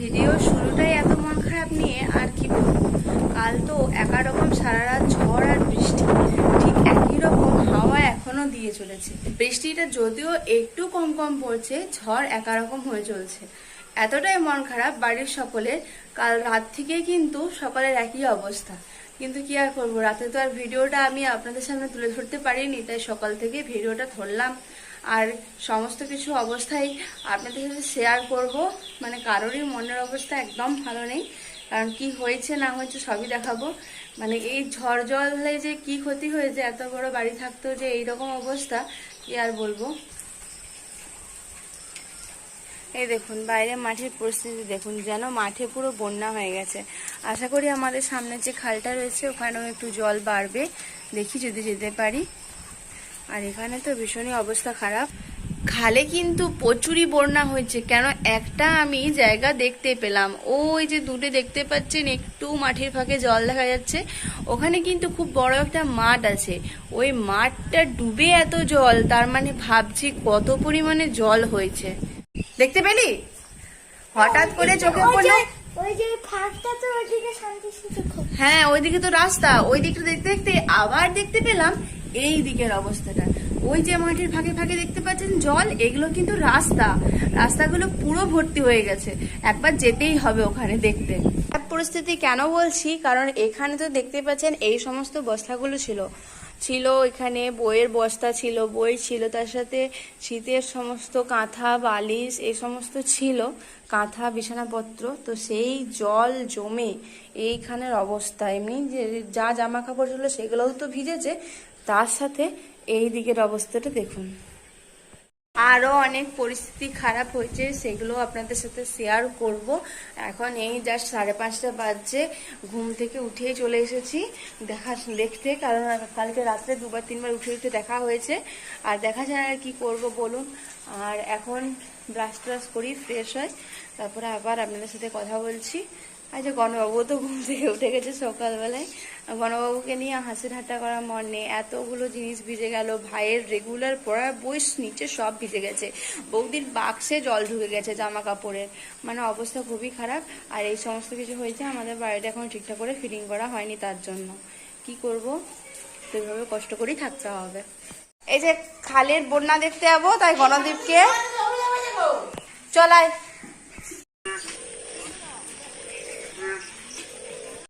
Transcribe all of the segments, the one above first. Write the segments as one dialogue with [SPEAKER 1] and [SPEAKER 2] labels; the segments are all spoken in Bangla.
[SPEAKER 1] ভিডিও শুরুটাই এত মন খারাপ নিয়ে আর কি বলব? কাল তো একা রকম সারা রাত ঝড় আর বৃষ্টি। ঠিক একই রকম হাওয়া এখনও দিয়ে চলেছে। বৃষ্টিটা যদিও একটু কম কম পড়ছে, ঝড় একা রকম হয়ে চলছে। এতটাই মন খারাপ বাড়ির সকলের। কাল রাত থেকে কিন্তু সকলের একই অবস্থা। কিন্তু কি আর করব? রাতে তো আর ভিডিওটা আমি আপনাদের সামনে তুলে ধরতে পারিনি, তাই সকাল থেকে ভিডিওটা ধরলাম। আর সমস্ত কিছু অবস্থাই আপনাদের সাথে শেয়ার করব। মানে কারোরই মনের অবস্থা একদম ভালো নেই। কারণ কি হয়েছে না হয়েছে সবই দেখাবো। মানে এই ঝড় জলে যে কি ক্ষতি হয়েছে, এত বড় বাড়ি থাকতেও যে এইরকম অবস্থা, কি আর বলব? এই দেখুন বাইরে মাঠের পরিস্থিতি দেখুন, যেন মাঠে পুরো বন্যা হয়ে গেছে। আশা করি আমাদের সামনে যে খালটা রয়েছে, ওখানেও একটু জল বাড়বে। দেখি যদি যেতে পারি। আর এখানে তো ভীষণই অবস্থা খারাপ। খালে কিন্তু প্রচুরই বন্যা হয়েছে, কেন একটা আমি জায়গা দেখতে পেলাম। ওই যে দূরে দেখতে পাচ্ছেন, একটু মাঠের ফাঁকে জল দেখা যাচ্ছে। ওখানে কিন্তু খুব বড় একটা মাঠ আছে। ওই মাঠটা ডুবে এত জল, তার মানে ভাবছি কত পরিমাণে জল হয়েছে। দেখতে পেলি? হঠাৎ করে চোখে পড়ল
[SPEAKER 2] যে ওই যে তো ওইদিকে শান্তি সুযোগ
[SPEAKER 1] হ্যাঁ ওইদিকে তো রাস্তা। ওই দিকটা দেখতে দেখতে আবার দেখতে পেলাম এই দিকের অবস্থাটা। ওই যে মাটির ফাঁকে ফাঁকে দেখতে পাচ্ছেন জল এগুলো কিন্তু রাস্তা। রাস্তাগুলো পুরো ভর্তি হয়ে গেছে। একবার যেতেই হবে ওখানে দেখতে। পরিস্থিতি কেন বলছি? কারণ এখানে তো দেখতে পাচ্ছেন এই সমস্ত বস্তাগুলো ছিল। ছিল, এখানে বইয়ের বস্তা ছিল, বই ছিল, তার সাথে শীতের সমস্ত কাঁথা, বালিশ এই সমস্ত ছিল, কাঁথা, বিছানাপত্র, তো সেই জল জমে এইখানের অবস্থা। এমনি যে যা জামা কাপড় ছিল সেগুলোও তো ভিজেছে, তার সাথে এই দিকের অবস্থাটা দেখুন। আরও অনেক পরিস্থিতি খারাপ হয়েছে, সেগুলো আপনাদের সাথে শেয়ার করব। এখন এই জাস্ট সাড়ে পাঁচটা বাজছে, ঘুম থেকে উঠেই চলে এসেছি। দেখা দেখতে, কারণ কালকে রাত্রে দুবার, তিনবার উঠে উঠে দেখা হয়েছে। আর দেখা যায় আর কি করব বলুন। আর এখন ব্রাশ ট্রাশ করি ফ্রেশ হয়। তারপরে আবার আপনাদের সাথে কথা বলছি। যে গণবাবু তো ঘুম থেকে উঠে গেছে সকালবেলায়। গণবাবুকে নিয়ে হাসি ঠাট্টা করার মন নেই এতগুলো জিনিস ভিজে গেল, ভাইয়ের রেগুলার পড়ার বই নিচে সব ভিজে গেছে। বৌদির বাক্সে জল ঢুকে গেছে জামা কাপড়ের মানে অবস্থা খুবই খারাপ। আর এই সমস্ত কিছু হয়েছে, আমাদের বাড়িটা এখন ঠিকঠাক করে ফিটিং করা হয়নি তার জন্য। কি করব? তো এইভাবে কষ্ট করেই থাকতে হবে। এই যে খালের বন্যা দেখতে যাব, তাই গণদীপকে। চলায় কে
[SPEAKER 2] বল না কে ওই বন্ধুটা আমাদের স্কুলে কম্পিউটার
[SPEAKER 1] কে
[SPEAKER 3] ঘুরতে গেলে তো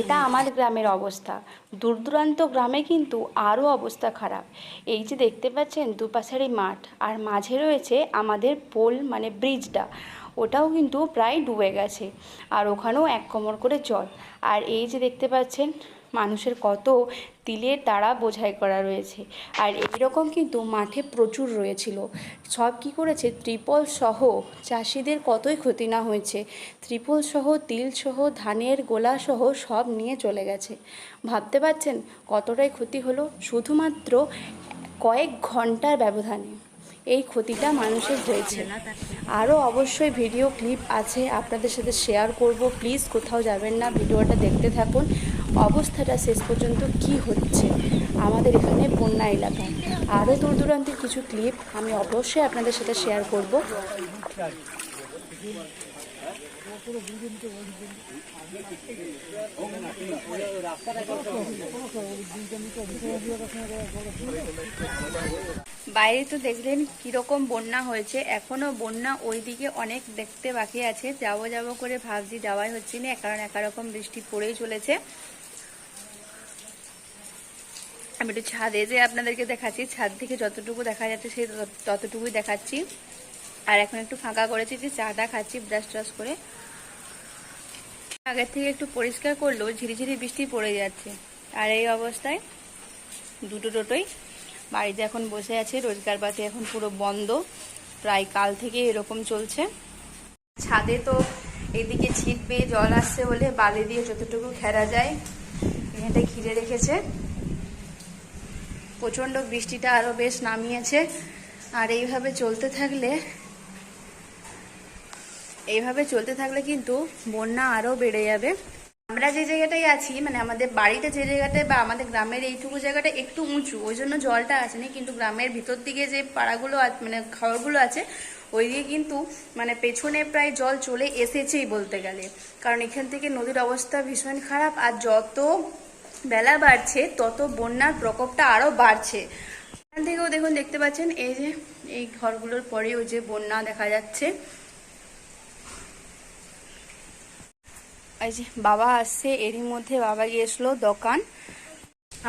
[SPEAKER 1] এটা আমার গ্রামের অবস্থা। দূর দূরান্ত গ্রামে কিন্তু আরও অবস্থা খারাপ। এই যে দেখতে পাচ্ছেন দুপাশারি মাঠ, আর মাঝে রয়েছে আমাদের পোল মানে ব্রিজটা। ওটাও কিন্তু প্রায় ডুবে গেছে, আর ওখানেও এক কোমর করে জল। আর এই যে দেখতে পাচ্ছেন মানুষের কত তিলের তারা বোঝাই করা রয়েছে। আর এইরকম কিন্তু মাঠে প্রচুর রয়েছিল। সব কি করেছে? ত্রিপল সহ চাষিদের কতই ক্ষতি না হয়েছে। ত্রিপল সহ, তিল সহ, ধানের গোলা সহ সব নিয়ে চলে গেছে। ভাবতে পারছেন কতটাই ক্ষতি হলো? শুধুমাত্র কয়েক ঘণ্টার ব্যবধানে এই ক্ষতিটা মানুষের হয়েছে। আরও অবশ্যই ভিডিও ক্লিপ আছে, আপনাদের সাথে শেয়ার করব। প্লিজ কোথাও যাবেন না, ভিডিওটা দেখতে থাকুন। অবস্থাটা শেষ পর্যন্ত কি হচ্ছে? আমাদের এখানে বন্যা এলাকায় আরও দূর দূরান্তের কিছু ক্লিপ আমি অবশ্যই আপনাদের সাথে শেয়ার করব। বাইরে তো দেখলেন কীরকম বন্যা হয়েছে। এখনও বন্যা ওইদিকে অনেক দেখতে বাকি আছে। যাব যাব করে ভাবছি, যাওয়াই হচ্ছে না। কারণ একারকম বৃষ্টি পড়েই চলেছে। আমি একটু ছাদে যে আপনাদেরকে দেখাচ্ছি, ছাদ থেকে যতটুকু দেখা যাচ্ছে সেই তত- ততটুকুই দেখাচ্ছি। আর এখন একটু ফাঁকা করেছি যে চাটা খাচ্ছি ব্রাশ ট্রাশ করে। আগের থেকে একটু পরিষ্কার করলেও ঝিরিঝিরি বৃষ্টি পড়ে যাচ্ছে। আর এই অবস্থায় দুটো টোটোই বাড়িতে এখন বসে আছে, রোজগার পাতি এখন পুরো বন্ধ। প্রায় কাল থেকে এরকম চলছে। ছাদে তো এদিকে ছিট পেয়ে জল আসছে বলে বালি দিয়ে যতটুকু খেরা যায় এখানটা ঘিরে রেখেছে। প্রচণ্ড বৃষ্টিটা আরও বেশ নামিয়েছে। আর এইভাবে চলতে থাকলে, এইভাবে চলতে থাকলে কিন্তু বন্যা আরও বেড়ে যাবে। আমরা যে জায়গাটায় আছি মানে আমাদের বাড়িতে যে জায়গাটায় বা আমাদের গ্রামের এইটুকু জায়গাটা একটু উঁচু, ওই জন্য জলটা আসেনি, কিন্তু গ্রামের ভিতর দিকে যে পাড়াগুলো মানে খাওয়ারগুলো আছে, ওই দিকে কিন্তু মানে পেছনে প্রায় জল চলে এসেছেই বলতে গেলে। কারণ এখান থেকে নদীর অবস্থা ভীষণ খারাপ, আর যত বেলা বাড়ছে, তত বন্যার প্রকোপটা আরও বাড়ছে। এখান থেকেও দেখুন, দেখতে পাচ্ছেন, এই যে, এই ঘরগুলোর পরেও যে বন্যা দেখা যাচ্ছে। এই যে, বাবা আসছে, এরই মধ্যে বাবা গিয়েছিল দোকান।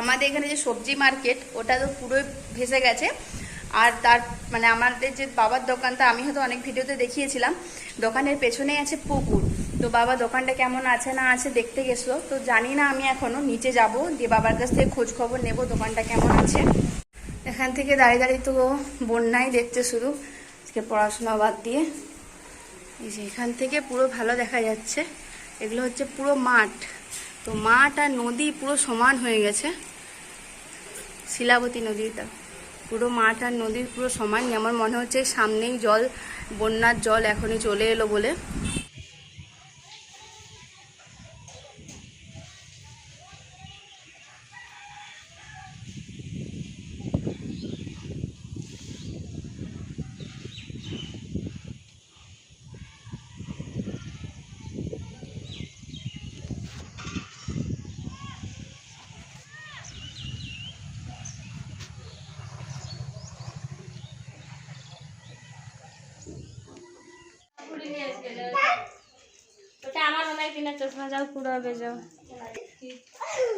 [SPEAKER 1] আমাদের এখানে যে সবজি মার্কেট, ওটা তো পুরোই ভেসে গেছে। আর তার মানে আমাদের যে বাবার দোকানটা, আমি হয়তো অনেক ভিডিওতে দেখিয়েছিলাম, দোকানের পেছনে আছে পুকুর। তো বাবা দোকানটা কেমন আছে না আছে দেখতে গেছিল। তো জানি না আমি এখনও নিচে যাব, দিয়ে বাবার কাছ থেকে খোঁজ খবর নেব দোকানটা কেমন আছে। এখান থেকে দাঁড়িয়ে দাঁড়িয়ে তো বন্যাই দেখতে শুরু। আজকে পড়াশোনা বাদ দিয়ে। এই যে এখান থেকে পুরো ভালো দেখা যাচ্ছে। এগুলো হচ্ছে পুরো মাঠ। তো মাঠ আর নদী পুরো সমান হয়ে গেছে। শিলাবতী নদীটা। পুরো মাঠ আর নদীর পুরো সমান আমার মনে হচ্ছে সামনেই জল, বন্যার জল এখনই চলে এলো বলে
[SPEAKER 4] ওটা আমার অনেক দিনের চশমা যাও পুরাবে যাও।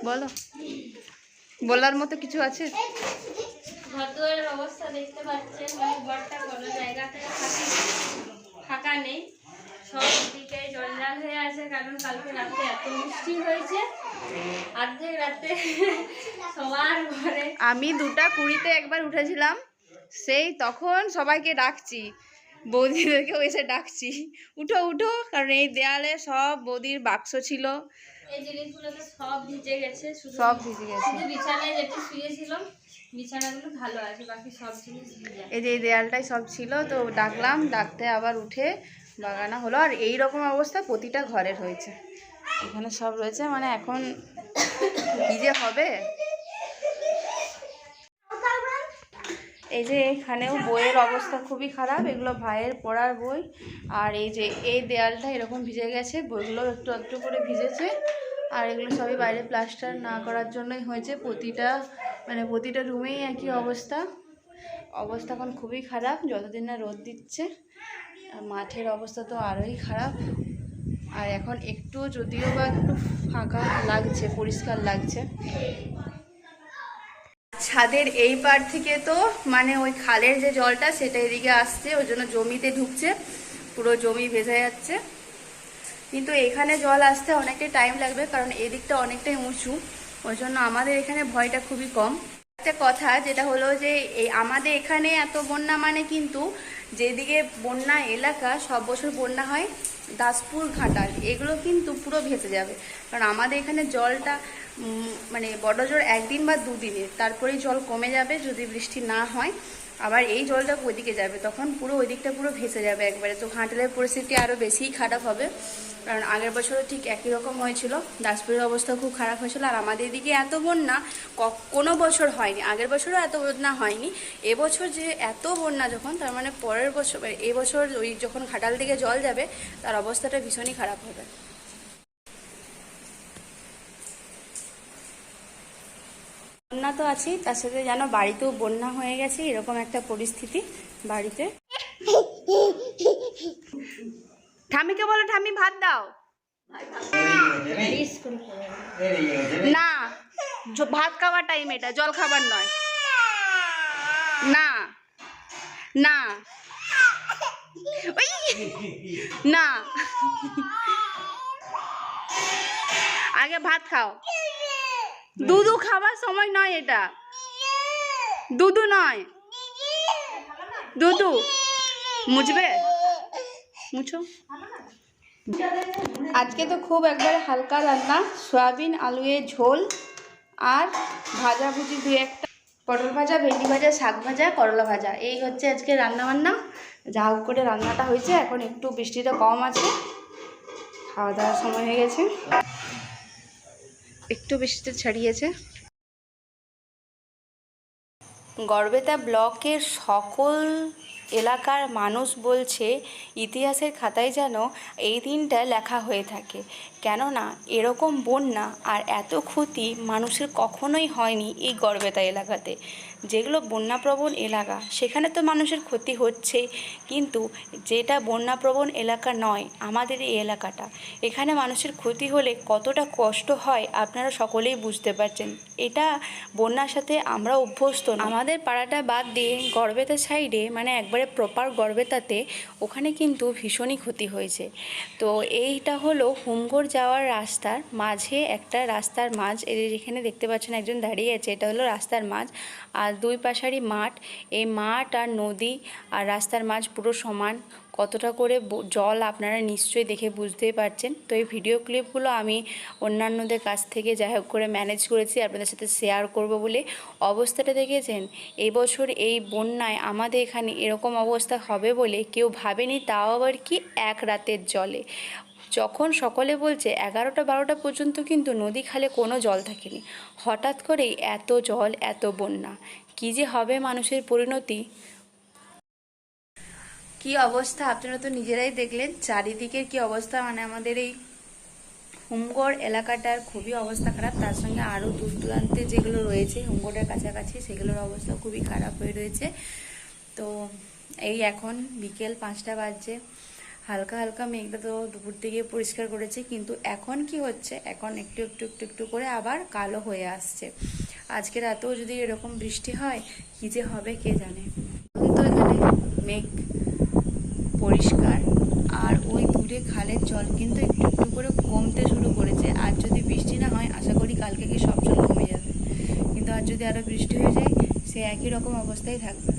[SPEAKER 1] বলো। বলার মতো কিছু আছে?
[SPEAKER 4] ঘরদুয়ারের অবস্থা দেখতে পাচ্ছেন মানে ঘরটা কোনো জায়গাতে ফাঁকা নেই। সব দিকে জঞ্জাল হয়ে আছে কারণ কালকে রাতে এত বৃষ্টি হয়েছে। অর্ধেক রাতে সবার ঘরে
[SPEAKER 1] আমি দুটা কুড়িতে একবার উঠেছিলাম সেই তখন সবাইকে ডাকছি। বৌদিদেরকেও এসে ডাকছি উঠো উঠো কারণ এই দেয়ালে সব বৌদির বাক্স ছিল।
[SPEAKER 4] এই জিনিসগুলো তো সব ভিজে গেছে
[SPEAKER 1] সব ভিজে গেছে।
[SPEAKER 4] বিছানায় যেটি শুয়েছিলাম বিছানাগুলো ভালো আছে বাকি সব জিনিস
[SPEAKER 1] এই যে এই দেয়ালটাই সব ছিল তো ডাকলাম ডাকতে আবার উঠে বাগানা হলো। আর এই রকম অবস্থা প্রতিটা ঘরের হয়েছে। এখানে সব রয়েছে মানে এখন যে হবে? এই যে এখানেও বইয়ের অবস্থা খুবই খারাপ, এগুলো ভাইয়ের পড়ার বই। আর এই যে এই দেয়ালটা এরকম ভিজে গেছে, বইগুলো একটু একটু করে ভিজেছে। আর এগুলো সবই বাইরে প্লাস্টার না করার জন্যই হয়েছে। প্রতিটা মানে প্রতিটা রুমেই একই অবস্থা। অবস্থা এখন খুবই খারাপ, যতদিন না রোদ দিচ্ছে। মাঠের অবস্থা তো আরোই খারাপ। আর এখন একটু যদিও বা একটু ফাঁকা লাগছে, পরিষ্কার লাগছে। ছাদের এই পার থেকে তো মানে ওই খালের যে জলটা সেটা এদিকে আসছে, ওই জন্য জমিতে ঢুকছে, পুরো জমি ভেসে যাচ্ছে। কিন্তু এখানে জল আসতে অনেকটাই টাইম লাগবে, কারণ এদিকটা অনেকটাই উঁচু, ওই জন্য আমাদের এখানে ভয়টা খুবই কম। একটা কথা, যেটা হলো যে, এই আমাদের এখানে এত বন্যা মানে কিন্তু, যেদিকে বন্যা এলাকা, সব বছর বন্যা হয় দাসপুর ঘাটাল, এগুলো কিন্তু পুরো ভেসে যাবে। কারণ আমাদের এখানে জলটা মানে বড় জোর একদিন বা দুদিনে তারপরেই জল কমে যাবে, যদি বৃষ্টি না হয়, আবার এই জলটা ওইদিকে যাবে। তখন পুরো ওই দিকটা পুরো ভেসে যাবে একবারে। তো ঘাটালের পরিস্থিতি আরও বেশিই খারাপ হবে। কারণ আগের বছরও ঠিক একই রকম হয়েছিল। দাসপুরের অবস্থা খুব খারাপ হয়েছিল। আর আমাদের এদিকে এত বন্যা কোনো বছর হয়নি। আগের বছরও এত বন্যা হয়নি। এবছর যে এত বন্যা যখন, তার মানে পরের বছর এবছর ওই যখন ঘাটাল দিকে জল যাবে, তার অবস্থাটা ভীষণই খারাপ হবে। বন্যা তো আছি তার সাথে যেন বাড়িতেও বন্যা হয়ে গেছে, এরকম একটা পরিস্থিতি বাড়িতে। ঠামিকে বলো ঠামি ভাত দাও। না ভাত খাওয়ার টাইম এটা, জল খাবার নয়। না না না। আগে ভাত খাও। দুধু খাবার সময় নয় এটা। দুধু নয়। দুধু। মুছবে? মুছো? আজকে তো খুব একবারে হালকা রান্না, সয়াবিন আলুয়ের ঝোল আর ভাজা ভুজি দু একটা। পটল ভাজা, ভেন্ডি ভাজা, শাক ভাজা, করলা ভাজা, এই হচ্ছে আজকে রান্না বান্না যা হোক করে রান্নাটা হয়েছে, এখন একটু বৃষ্টিটা কম আছে। খাওয়া দাওয়ার সময় হয়ে গেছে। একটু বেশিতে ছাড়িয়েছে। গড়বেতা ব্লকের সকল এলাকার মানুষ বলছে, ইতিহাসের খাতায় যেন এই দিনটা লেখা হয়ে থাকে। কেননা, এরকম বন্যা আর এত ক্ষতি মানুষের কখনোই হয়নি এই গড়বেতা এলাকাতে। যেগুলো বন্যাপ্রবণ এলাকা, সেখানে তো মানুষের ক্ষতি হচ্ছেই। কিন্তু যেটা বন্যাপ্রবণ এলাকা নয়, আমাদের এই এলাকাটা। এখানে মানুষের ক্ষতি হলে কতটা কষ্ট হয় আপনারা সকলেই বুঝতে পারছেন। এটা বন্যার সাথে আমরা অভ্যস্ত। আমাদের পাড়াটা বাদ দিয়ে গড়বেতা সাইডে মানে একবারে প্রপার গড়বেতাতে, ওখানে কিন্তু ভীষণই ক্ষতি হয়েছে। তো এইটা হলো হুমগড় যাওয়ার রাস্তার মাঝে একটা রাস্তার মাঝ যেখানে দেখতে পাচ্ছেন একজন দাঁড়িয়ে আছে, এটা হলো রাস্তার মাঝ। আর দুই পাশারই মাঠ। এই মাঠ আর নদী আর রাস্তার মাঝ পুরো সমান। কতটা করে জল আপনারা নিশ্চয়ই দেখে বুঝতেই পারছেন। তো এই ভিডিও ক্লিপগুলো আমি অন্যান্যদের কাছ থেকে যাই হোক করে ম্যানেজ করেছি, আপনাদের সাথে শেয়ার করব বলে অবস্থাটা দেখেছেন। এবছর এই বন্যায় আমাদের এখানে এরকম অবস্থা হবে বলে কেউ ভাবেনি, তাও আবার কি এক রাতের জলে। যখন সকলে বলছে এগারোটা বারোটা পর্যন্ত কিন্তু নদী খালে কোনো জল থাকেনি। হঠাৎ করেই এত জল, এত বন্যা। কী যে হবে মানুষের পরিণতি? কি অবস্থা? আপনারা তো নিজেরাই দেখলেন। চারিদিকের কি অবস্থা? মানে আমাদের এই হুমগড় এলাকাটার খুবই অবস্থা খারাপ। তার সঙ্গে আরও দূর দূরান্তে যেগুলো রয়েছে হুমগড়ের কাছাকাছি সেগুলোর অবস্থা খুবই খারাপ হয়ে রয়েছে। তো এই এখন বিকেল পাঁচটা বাজছে। হালকা হালকা মেঘটা তো দুপুর থেকে পরিষ্কার করেছে, কিন্তু এখন কি হচ্ছে? এখন একটু একটু একটু একটু করে আবার কালো হয়ে আসছে। আজকে রাতেও যদি এরকম বৃষ্টি হয়, কি যে হবে কে জানে? তো এখানে মেঘ পরিষ্কার, আর ওই দূরে খালের জল কিন্তু একটু একটু করে কমতে শুরু করেছে। আর যদি বৃষ্টি না হয়, আশা করি কালকে কি সব জল কমে যাবে। কিন্তু আর যদি আরও বৃষ্টি হয়ে যায়, সে একই রকম অবস্থায় থাকবে।